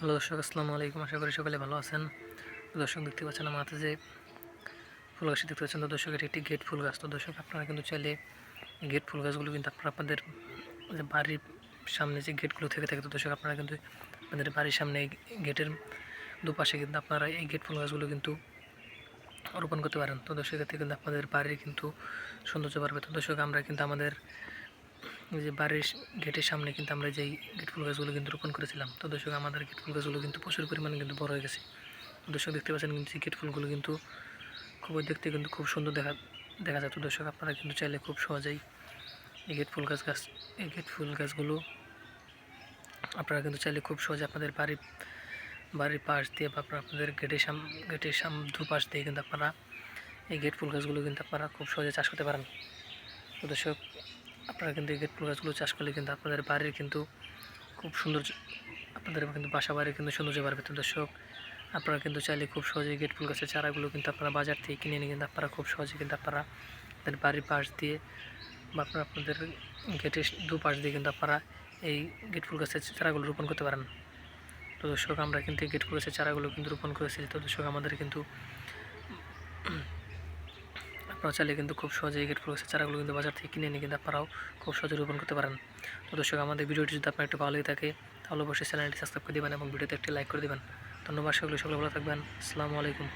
Hello দর্শক, আসসালামু আলাইকুম। আশা করি সকালে ভালো আছেন। দর্শক, দেখতে পাচ্ছেন আমার হাতে যে ফুল গাছটি দেখতে পাচ্ছেন। তো দর্শক, এটি একটি গেট ফুল গাছ। তো দর্শক, আপনারা কিন্তু চাইলে গেট ফুল গাছগুলো কিন্তু আপনারা আপনাদের যে বাড়ির সামনে যে গেটগুলো থেকে থাকে, তো দর্শক, আপনারা কিন্তু আপনাদের বাড়ির সামনে এই গেটের দুপাশে কিন্তু আপনারা এই গেট ফুল গাছগুলো কিন্তু রোপণ করতে পারেন। তো দর্শক, এতে কিন্তু আপনাদের বাড়ির কিন্তু সৌন্দর্য বাড়বে। তো দর্শক, আমরা কিন্তু আমাদের যে বাড়ির গেটের সামনে কিন্তু আমরা যেই গেট ফুল গাছগুলো কিন্তু রোপণ করেছিলাম, তো দর্শক, আমাদের গেট ফুল গাছগুলো কিন্তু প্রচুর পরিমাণে কিন্তু বড় হয়ে গেছে। দর্শক, দেখতে পাচ্ছেন কিন্তু গেট ফুলগুলো কিন্তু খুবই দেখতে কিন্তু খুব সুন্দর দেখা দেখা যায় তো দর্শক, আপনারা কিন্তু চাইলে খুব সহজেই এই গেট ফুল গাছ গাছ, এই গেট ফুল গাছগুলো আপনারা কিন্তু চাইলে খুব সহজে আপনাদের বাড়ির বাড়ির পাশ দিয়ে বা আপনাদের গেটের সাম গেটের সাম, দুপাশ দিয়ে কিন্তু আপনারা এই গেট ফুল গাছগুলো কিন্তু আপনারা খুব সহজে চাষ করতে পারেন। তো দর্শক আপনারা কিন্তু এই ফুল গাছগুলো চাষ করলে কিন্তু আপনাদের বাড়ির কিন্তু খুব সুন্দর আপনাদের কিন্তু বাসা বাড়ির কিন্তু সৌন্দর্য বাড়বে। তো দর্শক, আপনারা কিন্তু চাইলে খুব সহজেই গেট ফুল গাছের চারাগুলো কিন্তু আপনারা বাজার থেকে কিনে নিয়ে কিন্তু আপনারা খুব সহজে কিন্তু আপনারা আপনাদের বাড়ির পাশ দিয়ে বা আপনারা আপনাদের গেটের দুপাশ দিয়ে কিন্তু আপনারা এই গেট ফুল গাছের চারাগুলো রোপণ করতে পারেন। তো দর্শক, আমরা কিন্তু গেট ফুল গাছের চারাগুলো কিন্তু রোপণ করেছি। তো দর্শক, আমাদের কিন্তু আপনারা চাইলে কিন্তু খুব সহজেই গেট ফুল গাছের চারাগুলো কিন্তু বাজার থেকে কিনে নিয়ে কিন্তু আপনারাও খুব সহজে রোপণ করতে পারেন। তো দর্শক, আমাদের ভিডিওটি যদি আপনার একটু ভালো লেগে থাকে, তাহলে অবশ্যই চ্যানেলটি সাবস্ক্রাইব করে দেবেন এবং ভিডিওতে একটি লাইক করে দেবেন। ধন্যবাদ সকলে সকলে ভালো থাকবেন। আসসালামু আলাইকুম।